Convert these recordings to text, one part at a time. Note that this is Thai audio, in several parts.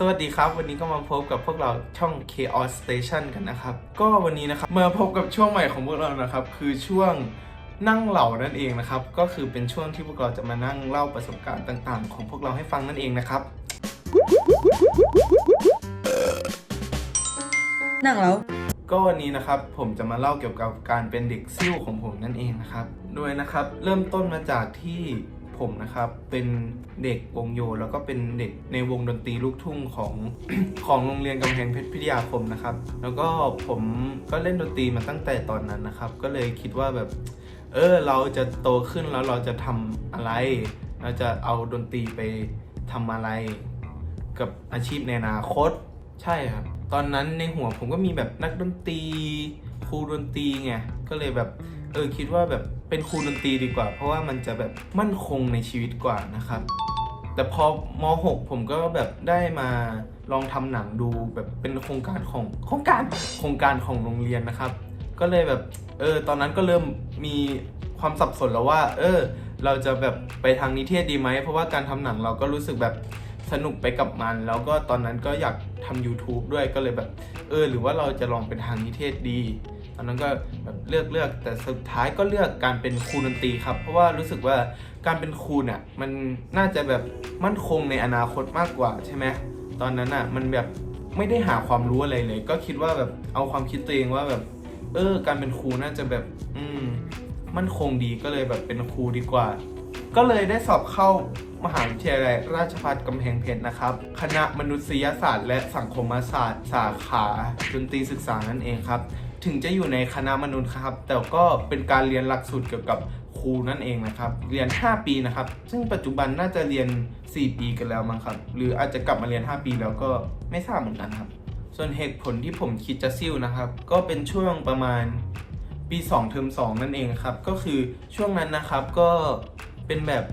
สวัสดีครับ วันนี้ก็มาพบกับพวกเราช่อง Chaos Station กันนะครับ ก็วันนี้นะครับมาพบกับช่วงใหม่ของพวกเรานะครับ คือช่วงนั่งเหล่านั่นเองนะครับ ก็คือเป็นช่วงที่พวกเราจะมานั่งเล่าประสบการณ์ต่าง ๆ ของพวกเราให้ฟังนั่นเองนะครับ นั่งแล้ว ก็วันนี้นะครับผมจะมาเล่าเกี่ยวกับการเป็นเด็กซิ่วของผมนั่นเองนะครับ โดยนะครับเริ่มต้นมาจากที่ ผมนะครับเป็นเด็กวงโย แล้วก็เป็นเด็กในวงดนตรีลูกทุ่งของ ของโรงเรียนกำแพงเพชรพิทยาคมนะครับ แล้วก็ผมก็เล่นดนตรีมาตั้งแต่ตอนนั้นนะครับ ก็เลยคิดว่าแบบ เออเราจะโตขึ้นแล้วเราจะทำอะไร เราจะเอาดนตรีไปทำอะไร กับอาชีพในอนาคต ใช่ครับ ตอนนั้นในหัวผมก็มีแบบนักดนตรีครูดนตรีไงก็เลยแบบ เออคิดว่าแบบเป็นครูดนตรีดีกว่า เพราะว่ามันจะแบบมั่นคงในชีวิตกว่านะครับ แต่พอม .6 ผมก็แบบได้มาลองทำหนังดูแบบเป็นโครงการของโครงการโครงการของโรงเรียนนะครับ ก็เลยแบบเออตอนนั้นก็เริ่มมีความสับสนแล้วว่า เออ เราจะแบบไปทางนิเทศดีไหมเพราะว่าการทำหนังเราก็รู้สึกแบบสนุกไปกับมัน แล้วก็ตอนนั้นก็อยากทำ YouTube ด้วยก็เลยแบบ เออ หรือว่าเราจะลองเป็นทางนิเทศดี ตอนนั้นก็แบบเลือกเลือกแต่สุดท้ายก็เลือกการเป็นครูดนตรีครับ เพราะว่ารู้สึกว่าการเป็นครูเนี่ยมันน่าจะแบบมั่นคงในอนาคตมากกว่าใช่ไหมตอนนั้นอะมันแบบไม่ได้หาความรู้อะไรเลย ก็คิดว่าแบบเอาความคิดตัวเองว่าแบบ เออ การเป็นครูน่าจะแบบ อืมมั่นคงดีก็เลยแบบเป็นครูดีกว่า ก็เลยได้สอบเข้ามหาวิทยาลัยราชภัฏกำแพงเพชรนะครับ คณะมนุษยศาสตร์ และสังคมศาสตร์ สาขาดนตรีศึกษานั่นเองครับ ถึงจะอยู่ในคณะมนุษย์ครับ แต่ก็เป็นการเรียนหลักสูตรเกี่ยวกับครูนั่นเองนะครับ เรียน 5 ปีนะครับ ซึ่งปัจจุบันน่าจะเรียน 4 ปีกันแล้วมั้งครับ หรืออาจจะกลับมาเรียน 5 ปีแล้วก็ไม่ทราบเหมือนกันครับ ส่วนเหตุผลที่ผมคิดจะซิ่วนะครับ ก็เป็นช่วงประมาณปี 2 เทอม 2 นั่นเองครับ ก็คือช่วงนั้นนะครับก็เป็นแบบ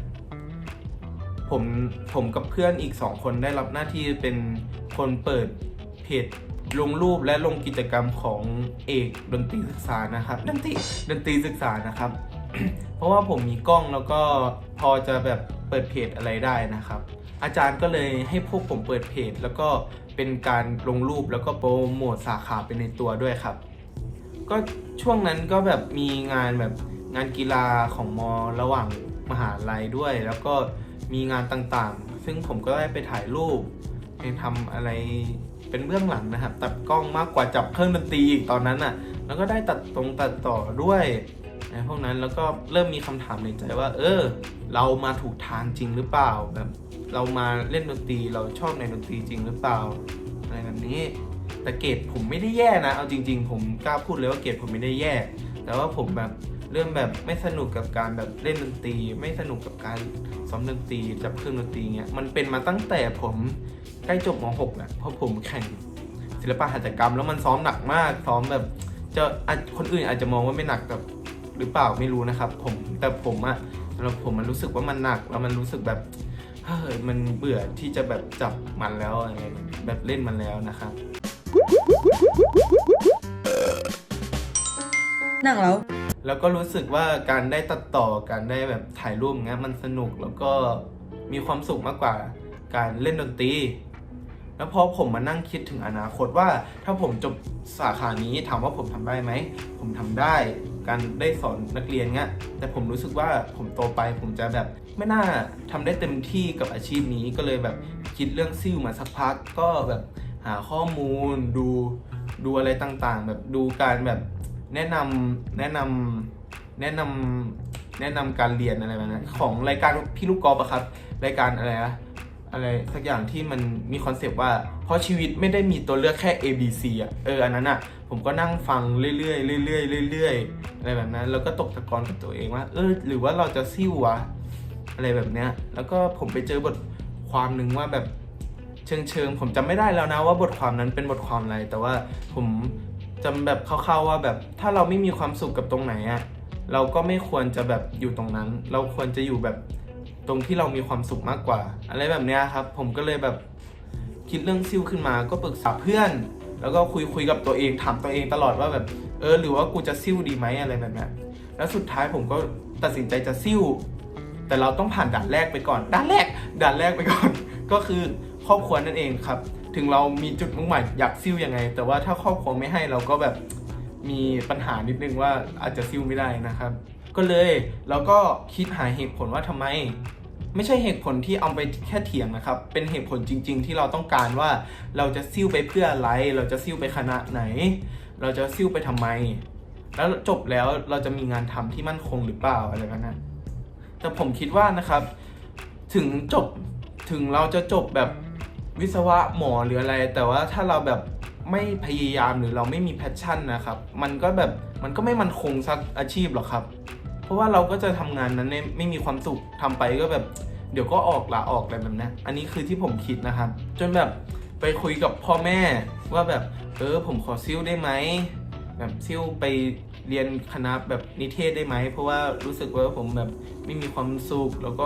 ผมผมกับเพื่อนอีก 2 คนได้รับหน้าที่เป็นคนเปิดเพจ ลงรูปและลงกิจกรรมของเอกดนตรีศึกษานะครับดนตรีดนตรีศึกษานะครับ เพราะว่าผมมีกล้องแล้วก็พอจะแบบเปิดเพจอะไรได้นะครับ อาจารย์ก็เลยให้พวกผมเปิดเพจ แล้วก็เป็นการลงรูปแล้วก็โปรโมทสาขาไปในตัวด้วยครับ ก็ช่วงนั้นก็แบบมีงานแบบงานกีฬาของมอระหว่างมหาลัยด้วย แล้วก็มีงานต่างๆ ซึ่งผมก็ได้ไปถ่ายรูปไปทำอะไร เป็นเบื้องหลังนะครับตัดกล้องมากกว่าจับเครื่องดนตรีอีกตอนนั้นอะ แล้วก็ได้ตัดตรงตัดต่อด้วยในพวกนั้นแล้วก็เริ่มมีคำถามในใจว่า เออ เรามาถูกทางจริงหรือเปล่าแบบเรามาเล่นดนตรีเราชอบในดนตรีจริงหรือเปล่าอะไรแบบนี้ แต่เกรดผมไม่ได้แย่นะ เอาจริง ๆ ผมกล้าพูดเลยว่าเกรดผมไม่ได้แย่ แต่ว่าผมแบบเริ่มแบบไม่สนุกกับการแบบเล่นดนตรี ไม่สนุกกับการซ้อมดนตรีจับเครื่องดนตรีเงี้ยมันเป็นมาตั้งแต่ผม ใกล้จบม .6 แหละเพราะผมแข่งศิลปะหัตถกรรม แล้วมันซ้อมหนักมาก ซ้อมแบบจะอาจคนอื่นอาจจะมองว่าไม่หนักกับหรือเปล่าไม่รู้นะครับ ผมแต่ผมอะสำหรับผมมันรู้สึกว่ามันหนักแล้วมันรู้สึกแบบเฮ้ยมันเบื่อที่จะแบบจับมันแล้วอะไรแบบเล่นมันแล้วนะครับนั่งแล้วแล้วก็รู้สึกว่าการได้ตัดต่อการได้แบบถ่ายรูปเงี้ยมันสนุกแล้วก็มีความสุขมากกว่าการเล่นดนตรี แล้วพอผมมานั่งคิดถึงอนาคตว่า ถ้าผมจบสาขานี้ถามว่าผมทำได้ไหม ผมทำได้การได้สอนนักเรียนเงี้ยแต่ผมรู้สึกว่าผมโตไปผมจะแบบไม่น่าทำได้เต็มที่กับอาชีพนี้ก็เลยแบบคิดเรื่องซิ่วมาสักพักก็แบบหาข้อมูลดูดูอะไรต่างๆ แบบดูการแบบแนะนำแนะนำแนะนำแนะนำการเรียนอะไรแบบนั้นของรายการพี่ลูกกอล์ฟอะครับ รายการอะไรอะ อะไรสักอย่างที่มันมีคอนเซปต์ว่า เพราะชีวิตไม่ได้มีตัวเลือกแค่ A B C อะเอออันนั้นอะผมก็นั่งฟังเรื่อยๆเรื่อยๆเรื่อยๆอะไรแบบนั้น แล้วก็ตกตะกอนกับตัวเองว่าเออหรือว่าเราจะซิ่ววะอะไรแบบเนี้ยแล้วก็ผมไปเจอบทความหนึ่งว่าแบบเชิงเชิงๆผมจำไม่ได้แล้วนะว่าบทความนั้นเป็นบทความอะไร แต่ว่าผมจำแบบคร่าวๆว่าแบบถ้าเราไม่มีความสุขกับตรงไหนอะเราก็ไม่ควรจะแบบอยู่ตรงนั้น เราควรจะอยู่แบบ ตรงที่เรามีความสุขมากกว่า อะไรแบบเนี้ยครับ ผมก็เลยแบบคิดเรื่องซิ่วขึ้นมา ก็ปรึกษาเพื่อน แล้วก็คุยคุยกับตัวเองถามตัวเองตลอดว่าแบบเออหรือว่ากูจะซิ่วดีไหมอะไรแบบเนี้ยแล้วสุดท้ายผมก็ตัดสินใจจะซิ่วแต่เราต้องผ่านด่านแรกไปก่อน ด่านแรก ด่านแรกไปก่อน ก็คือครอบครัวนั่นเองครับ ถึงเรามีจุดมุ่งหมายอยากซิ่วยังไง แต่ว่าถ้าครอบครัวไม่ให้เราก็แบบมีปัญหานิดนึงว่าอาจจะซิ่วไม่ได้นะครับ ก็เลยเราก็คิดหาเหตุผลว่าทำไม ไม่ใช่เหตุผลที่เอาไปแค่เถียงนะครับ เป็นเหตุผลจริง ๆ ที่เราต้องการว่าเราจะซิ่วไปเพื่ออะไร เราจะซิ่วไปคณะไหน เราจะซิ่วไปทำไม แล้วจบแล้วเราจะมีงานทำที่มั่นคงหรือเปล่าอะไรแบบนั้นแต่ผมคิดว่านะครับ ถึงจบถึงเราจะจบแบบวิศวะหมอหรืออะไร แต่ว่าถ้าเราแบบไม่พยายามหรือเราไม่มีแพชชั่นนะครับ มันก็แบบมันก็ไม่มันคงสักอาชีพหรอกครับ เพราะว่าเราก็จะทำงานนั้นไม่มีความสุขทำไปก็แบบ เดี๋ยวก็ออกลาออกอะไรแบบนี้อันนี้คือที่ผมคิดนะครับ จนแบบไปคุยกับพ่อแม่ว่าแบบเออผมขอซิ่วได้ไหมแบบซิ่วไปเรียนคณะแบบนิเทศได้ไหม เพราะว่ารู้สึกว่าผมแบบไม่มีความสุขแล้วก็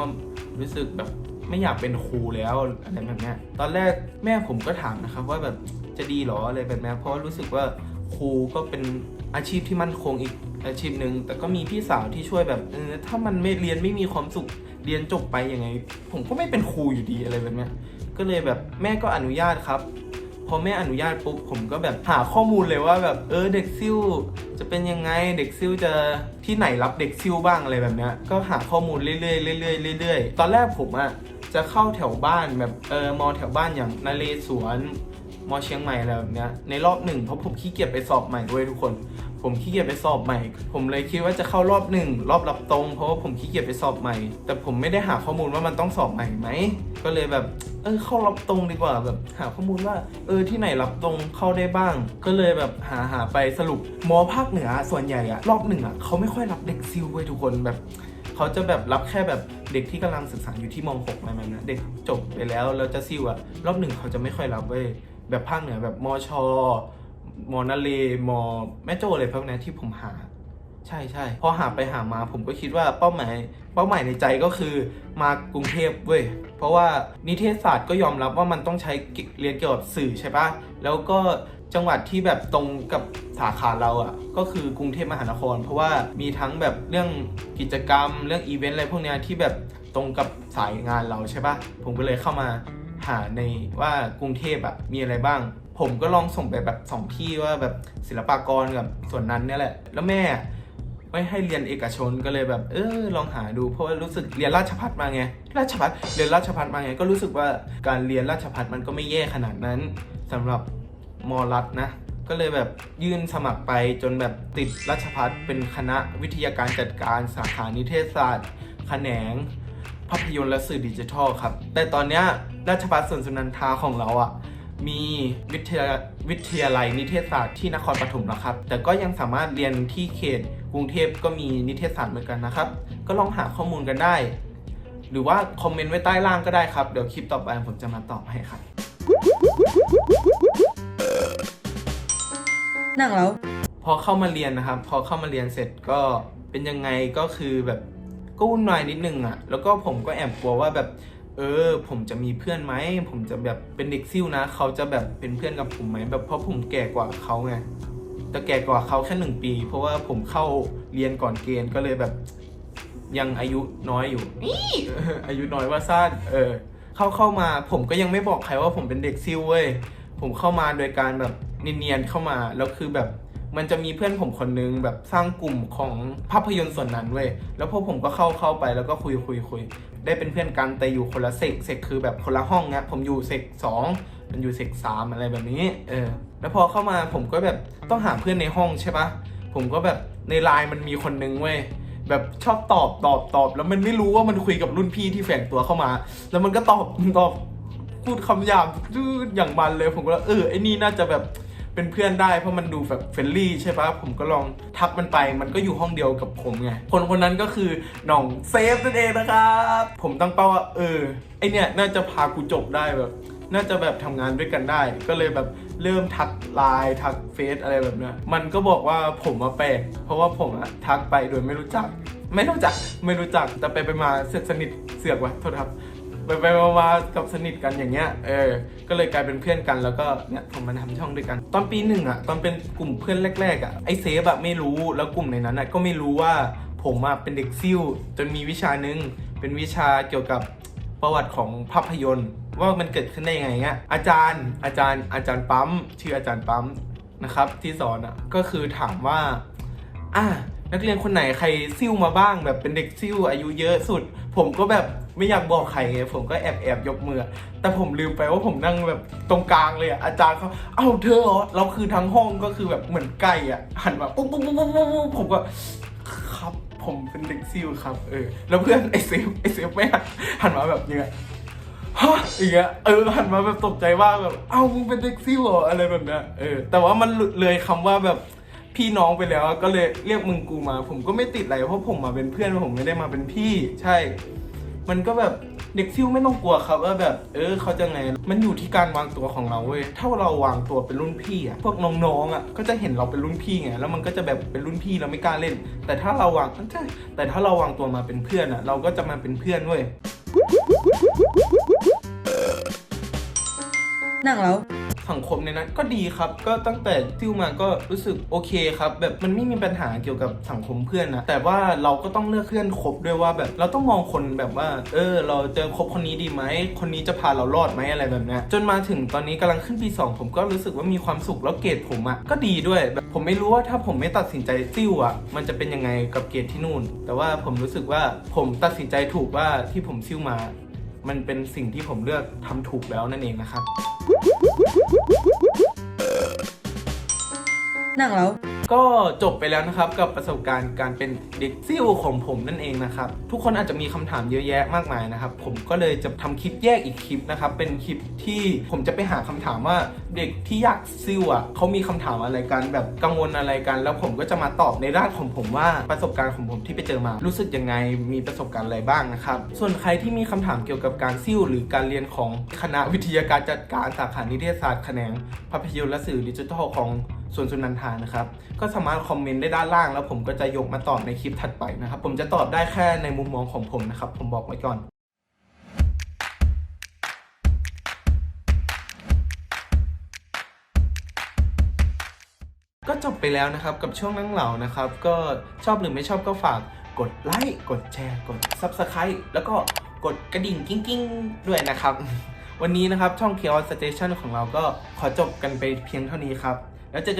รู้สึกแบบไม่อยากเป็นครูแล้วอะไรแบบนี้ตอนแรกแม่ผมก็ถามนะครับ ว่าแบบจะดีหรออะไรแบบนี้เพราะว่ารู้สึกว่าครูก็เป็นอาชีพที่มั่นคงอีก อาชีพหนึ่งแต่ก็มีพี่สาวที่ช่วยแบบเออถ้ามันไม่เรียนไม่มีความสุขเรียนจบไปยังไง ผมก็ไม่เป็นครูอยู่ดีอะไรแบบเนี้ยก็เลยแบบแม่ก็อนุญาตครับ พอแม่อนุญาตปุ๊บผมก็แบบหาข้อมูลเลยว่าแบบเออเด็กซิ่วจะเป็นยังไงเด็กซิ่วจะที่ไหนรับเด็กซิ่วบ้างอะไรแบบเนี้ยก็หาข้อมูลเรื่อยๆเรื่อยๆเรื่อยๆตอนแรกผมอะจะเข้าแถวบ้านแบบเออมอแถวบ้านอย่างนาเรศวรมอเชียงใหม่อะไรแบบเนี้ยในรอบหนึ่งเพราะผมขี้เกียจไปสอบใหม่ด้วยทุกคน ผมขี้เกียจไปสอบใหม่ ผมเลยคิดว่าจะเข้ารอบหนึ่งรอบรับตรง เพราะว่าผมขี้เกียจไปสอบใหม่ แต่ผมไม่ได้หาข้อมูลว่ามันต้องสอบใหม่ไหมก็เลยแบบเออเข้ารับตรงดีกว่าแบบหาข้อมูลว่า เออที่ไหนรับตรงเข้าได้บ้าง ก็เลยแบบหาหาไปสรุปมอภาคเหนือส่วนใหญ่อะรอบหนึ่งอะเขาไม่ค่อยรับเด็กซิลไว้ยทุกคนแบบเขาจะแบบรับแค่แบบเด็กที่กำลังศึกษาอยู่ที่ม .6 อะไรแบบนั้นเด็กจบไปแล้วแล้วจะซิวอะรอบหนึ่งเขาจะไม่ค่อยรับเว้ยแบบภาคเหนือแบบมช มอนาเลมอแม่โจ้อะไรพวกนี้ที่ผมหา ใช่ใช่พอหาไปหามาผมก็คิดว่าเป้าหมาย เป้าหมายในใจก็คือมากรุงเทพเว้ยเพราะว่านิเทศศาสตร์ก็ยอมรับว่ามันต้องใช้เรียนเกี่ยวกับสื่อใช่ปะแล้วก็จังหวัดที่แบบตรงกับสาขาเราอะ่ะก็คือกรุงเทพมหานคร เพราะว่ามีทั้งแบบเรื่องกิจกรรม เรื่องอีเวนต์อะไรพวกเนี้ยที่แบบตรงกับสายงานเราใช่ปะผมก็เลยเข้ามาหาในว่ากรุงเทพอะมีอะไรบ้าง ผมก็ลองส่งไปแบบสองที่ว่าแบบศิลปากรกับส่วนนั้นเนี่ยแหละ แล้วแม่ไม่ให้เรียนเอกชนก็เลยแบบ เออลองหาดูเพราะว่ารู้สึกเรียนราชพัฒมาไงราชพัฒเรียนราชพัฒมาไงก็รู้สึกว่าการเรียนราชพัฒมันก็ไม่แย่ขนาดนั้นสำหรับมอรัฐนะ ก็เลยแบบยื่นสมัครไปจนแบบติดราชพัฒเป็นคณะวิทยาการจัดการสาขานิเทศศาสตร์แขนงภาพยนตร์และสื่อดิจิทัลครับ แต่ตอนเนี้ยราชภัฏสวนสุนันทาของเราอะ มีวิทยาวิทยาลัยนิเทศศาสตร์ที่นครปฐมนะครับ แต่ก็ยังสามารถเรียนที่เขตกรุงเทพก็มีนิเทศศาสตร์เหมือนกันนะครับ ก็ลองหาข้อมูลกันได้ หรือว่าคอมเมนต์ไว้ใต้ล่างก็ได้ครับ เดี๋ยวคลิปต่อไปผมจะมาตอบให้ครับ นั่งแล้ว พอเข้ามาเรียนนะครับ พอเข้ามาเรียนเสร็จก็เป็นยังไงก็คือแบบก็วุ่นวายนิดนึงอะ่ะ แล้วก็ผมก็แอบกลัวว่าแบบ เออ ผมจะมีเพื่อนไหม ผมจะแบบเป็นเด็กซิ่วนะ เขาจะแบบเป็นเพื่อนกับผมไหมแบบเพราะผมแก่กว่าเขาไงแต่แก่กว่าเขาแค่หนึ่งปี เพราะว่าผมเข้าเรียนก่อนเกณฑ์ก็เลยแบบยังอายุน้อยอยู่นี่เอออายุน้อยว่าซ่านเออ เข้าเข้ามาผมก็ยังไม่บอกใครว่าผมเป็นเด็กซิ่วเว้ยผมเข้ามาโดยการแบบเนียนๆเข้ามาแล้วคือแบบมันจะมีเพื่อนผมคนนึงแบบสร้างกลุ่มของภาพยนตร์ส่วนนั้นเว้ย แล้วพวกผมก็เข้าเข้าไปแล้วก็คุยคุยคุย ได้เป็นเพื่อนกันแต่อยู่คนละเซกเซกคือแบบคนละห้องเงี้ยผมอยู่เซกสองมันอยู่เซกสามอะไรแบบนี้ เออ แล้วพอเข้ามาผมก็แบบต้องหาเพื่อนในห้องใช่ปะผมก็แบบในไลน์มันมีคนนึงเว้ยแบบชอบตอบตอบตอบ แล้วมันไม่รู้ว่ามันคุยกับรุ่นพี่ที่แฝงตัวเข้ามา แล้วมันก็ตอบตอบพูดคำหยาบดื้ออย่างมันเลยผมก็เออไอ้นี่น่าจะแบบ เป็นเพื่อนได้เพราะมันดูแบบเฟรนลี่ใช่ปะผมก็ลองทักมันไป มันก็อยู่ห้องเดียวกับผมไง คนคนนั้นก็คือหน่องเซฟนั่นเองนะครับ ผมตั้งเป้าว่าเออไอเนี่ยน่าจะพากูจบได้แบบ น่าจะแบบทำงานด้วยกันได้ ก็เลยแบบเริ่มทักไลน์ทักเฟซอะไรแบบเนี้ยมันก็บอกว่าผมมาแปลกเพราะว่าผมอะทักไปโดยไม่รู้จัก ไม่รู้จักไม่รู้จักแต่ไปไปมาเสือกสนิทเสือกวะโทษครับ ไปไปมามากับสนิทกันอย่างเงี้ย เออ ก็เลยกลายเป็นเพื่อนกันแล้วก็เนี่ยผมมาทำช่องด้วยกัน ตอนปีหนึ่งอะตอนเป็นกลุ่มเพื่อนแรกๆอะไอเซฟอะไม่รู้ แล้วกลุ่มในนั้นอะก็ไม่รู้ว่าผมอะเป็นเด็กซิ่วจนมีวิชานึง เป็นวิชาเกี่ยวกับประวัติของภาพยนตร์ ว่ามันเกิดขึ้นได้ยังไงเงี้ย อาจารย์ อาจารย์ อาจารย์ปั๊ม ชื่ออาจารย์ปั๊มนะครับ ที่สอนอะ ก็คือถามว่า อะ นักเรียนคนไหนใครซิ่วมาบ้าง แบบเป็นเด็กซิ่วอายุเยอะสุด ผมก็แบบไม่อยากบอกใครไงผมก็แอบแอบยกมือ แต่ผมลืมไปว่าผมนั่งแบบตรงกลางเลยอะอาจารย์เขาเอ้าเธอเหรอเราคือทั้งห้องก็คือแบบเหมือนไก่อะหันมาปุ๊บปุ๊บปุ๊บปุ๊บปุ๊บผมก็ครับผมเป็นเด็กซิ่วครับเออแล้วเพื่อนไอเซฟไอเซฟไม่หันหันมาแบบเนี้ยฮะอย่างเงี้ยเออหันมาแบบตกใจว่าแบบเอ้ามึงเป็นเด็กซิ่วเหรออะไรแบบเนี้ยเออแต่ว่ามันเลยคำว่าแบบ พี่น้องไปแล้วก็เลยเรียกมึงกูมา ผมก็ไม่ติดอะไรเพราะผมมาเป็นเพื่อนผมไม่ได้มาเป็นพี่ ใช่ มันก็แบบเด็กซิ่วไม่ต้องกลัวครับว่าแบบ เออเขาจะไง มันอยู่ที่การวางตัวของเราเว้ยถ้าเราวางตัวเป็นรุ่นพี่อะพวกน้องๆอะก็จะเห็นเราเป็นรุ่นพี่ไงแล้วมันก็จะแบบเป็นรุ่นพี่เราไม่กล้าเล่น แต่ถ้าเราวางใช่แต่ถ้าเราวางตัวมาเป็นเพื่อนอะเราก็จะมาเป็นเพื่อนเว้ยนั่งแล้ว สังคมในนั้นก็ดีครับ ก็ตั้งแต่ซิ่วมาก็รู้สึกโอเคครับ แบบมันไม่มีปัญหาเกี่ยวกับสังคมเพื่อนนะแต่ว่าเราก็ต้องเลือกเพื่อนคบด้วยว่าแบบเราต้องมองคนแบบว่า เออ เราเจอคบคนนี้ดีไหมคนนี้จะพาเรารอดไหมอะไรแบบนี้จนมาถึงตอนนี้กำลังขึ้นปี 2 ผมก็รู้สึกว่ามีความสุขแล้วเกรดผมอะ่ะก็ดีด้วยแบบผมไม่รู้ว่าถ้าผมไม่ตัดสินใจซิ่วอะ่ะมันจะเป็นยังไงกับเกรดที่นู่น แต่ว่าผมรู้สึกว่าผมตัดสินใจถูกว่าที่ผมซิ่วมา มันเป็นสิ่งที่ผมเลือกทำถูกแล้วนั่นเองนะครับ นั่งแล้ว ก็จบไปแล้วนะครับกับประสบการณ์การเป็นเด็กซิ่วของผมนั่นเองนะครับทุกคนอาจจะมีคำถามเยอะแยะมากมายนะครับผมก็เลยจะทำคลิปแยกอีกคลิปนะครับเป็นคลิปที่ผมจะไปหาคำถามว่าเด็กที่อยากซิ่วอะเขามีคำถามอะไรกันแบบกังวลอะไรกัน แล้วผมก็จะมาตอบในด้านของผมว่าประสบการณ์ของผมที่ไปเจอมา รู้สึกยังไงมีประสบการณ์อะไรบ้างนะครับส่วนใครที่มีคำถามเกี่ยวกับการซิ่วหรือการเรียนของคณะวิทยาการจัดการสาขานิเทศศาสตร์แขนงภาพยนตร์และสื่อดิจิทัลของ ส่วนสุนันทานะครับ ก็สามารถคอมเมนต์ได้ด้านล่าง แล้วผมก็จะยกมาตอบในคลิปถัดไปนะครับ ผมจะตอบได้แค่ในมุมมองของผมนะครับ ผมบอกไว้ก่อนก็จบไปแล้วนะครับกับช่วงนั่งเหล่านะครับ ก็ชอบหรือไม่ชอบก็ฝากกดไลค์กดแชร์ กด Subscribe แล้วก็กดกระดิ่งกิ้งกิ้งๆด้วยนะครับ วันนี้นะครับช่องเคียวสเตชันของเราก็ขอจบกันไปเพียงเท่านี้ครับ แล้วเจอ